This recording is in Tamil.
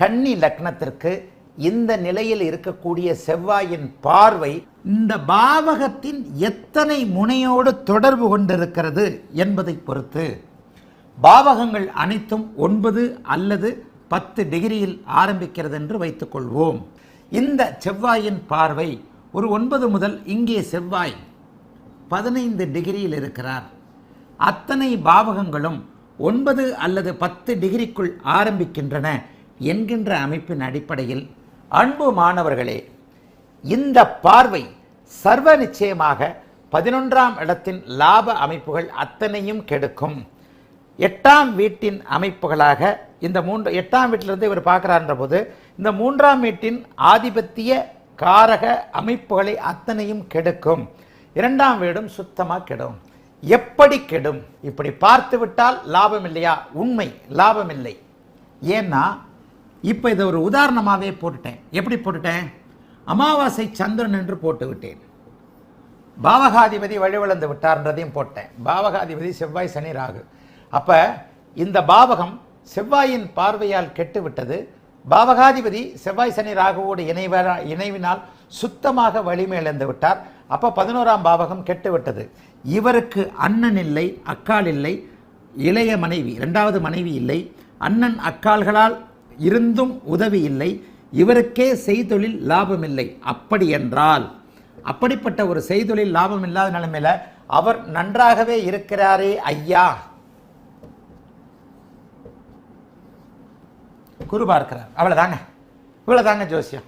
கன்னி லக்னத்திற்கு இந்த நிலையில் இருக்கக்கூடிய செவ்வாயின் பார்வை இந்த பாவகத்தின் எத்தனை முனையோடு தொடர்பு கொண்டிருக்கிறது என்பதை பொறுத்து. பாவகங்கள் அனைத்தும் ஒன்பது அல்லது பத்து டிகிரியில் ஆரம்பிக்கிறது என்று வைத்துக்கொள்வோம் இந்த செவ்வாயின் பார்வை ஒரு ஒன்பது முதல் இங்கே செவ்வாய் பதினைந்து டிகிரியில் இருக்கிறார். அத்தனை பாவகங்களும் ஒன்பது அல்லது பத்து டிகிரிக்குள் ஆரம்பிக்கின்றன என்கின்ற அமைப்பின் அடிப்படையில் அன்பு மாணவர்களே இந்த பார்வை சர்வ நிச்சயமாக பதினொன்றாம் இடத்தின் லாப அமைப்புகள் அத்தனையும் கெடுக்கும். எட்டாம் வீட்டின் அமைப்புகளாக இந்த மூன்று எட்டாம் வீட்டிலிருந்து இவர் பார்க்குறான்ற போது இந்த மூன்றாம் வீட்டின் ஆதிபத்திய காரக அமைப்புகளை அத்தனையும் கெடுக்கும். இரண்டாம் வீடும் சுத்தமாக கெடும். எப்படி கெடும்? இப்படி பார்த்து விட்டால் லாபம் இல்லையா? உண்மை லாபம் இல்லை. ஏன்னா இப்போ இதை ஒரு உதாரணமாகவே போட்டுட்டேன். எப்படி போட்டுட்டேன்? அமாவாசை சந்திரன் என்று போட்டு விட்டேன் பாவகாதிபதி வழிவிழந்து விட்டார்ன்றதையும் போட்டேன். பாவகாதிபதி செவ்வாய் சனி ராகு. அப்போ இந்த பாவகம் செவ்வாயின் பார்வையால் கெட்டு விட்டது பாவகாதிபதி செவ்வாய் சனி ராகுவோடு இணைவ இணைவினால் சுத்தமாக வலிமை விட்டார். அப்போ பதினோராம் பாவகம் கெட்டு விட்டது இவருக்கு அண்ணன் இல்லை அக்கால் இல்லை இளைய மனைவி இரண்டாவது மனைவி இல்லை. அண்ணன் அக்கால்களால் இருந்தும் உதவி இல்லை இவருக்கே செய்தொழில் லாபம் இல்லை அப்படி என்றால் அப்படிப்பட்ட ஒரு செய்தொழில் லாபம் இல்லாத நிலைமையில் அவர் நன்றாகவே இருக்கிறாரே ஐயா. குரு பார்க்கிறார். அவ்வளோதாங்க இவ்வளோதாங்க ஜோசியம்.